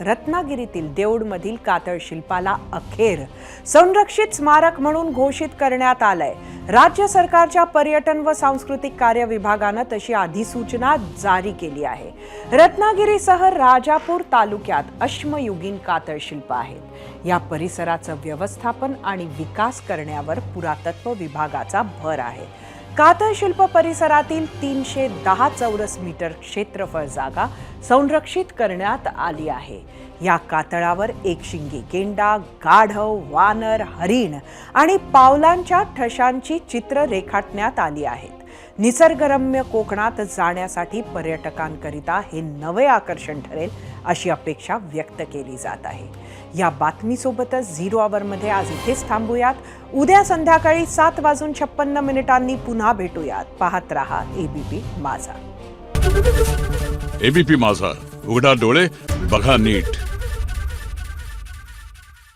रत्नागिरीतील देऊळमधील कातळ शिल्पाला अखेर संरक्षित स्मारक म्हणून घोषित करण्यात आलंय. राज्य सरकारच्या पर्यटन व सांस्कृतिक कार्य विभागानं तशी अधिसूचना जारी केली आहे. रत्नागिरीसह राजापूर तालुक्यात अश्मयुगीन कातळ शिल्प आहेत. या परिसराचं व्यवस्थापन आणि विकास करण्यावर पुरातत्व विभागाचा भर आहे. कातळ शिल्प परिसरातील तीनशे दहा चौरस मीटर क्षेत्रफळ जागा संरक्षित करण्यात आली आहे. या कातळावर एक शिंगी गेंडा गाढव वानर हरिण आणि पावलांच्या ठशांची चित्र रेखाटण्यात आली आहेत. निसर्गरम्य कोकणात जाण्यासाठी पर्यटकांकरिता हे नवे आकर्षण ठरेल अशी अपेक्षा व्यक्त केली जात आहे. या बातमीसोबतच झिरो आवरमध्ये आज इथेच थांबूयात. उद्या संध्याकाळी सात वाजून छप्पन्न मिनिटांनी पुन्हा भेटूयात. पाहत रहा एबीपी माझा. एबीपी माझा. उघडा डोळे बघा नीट.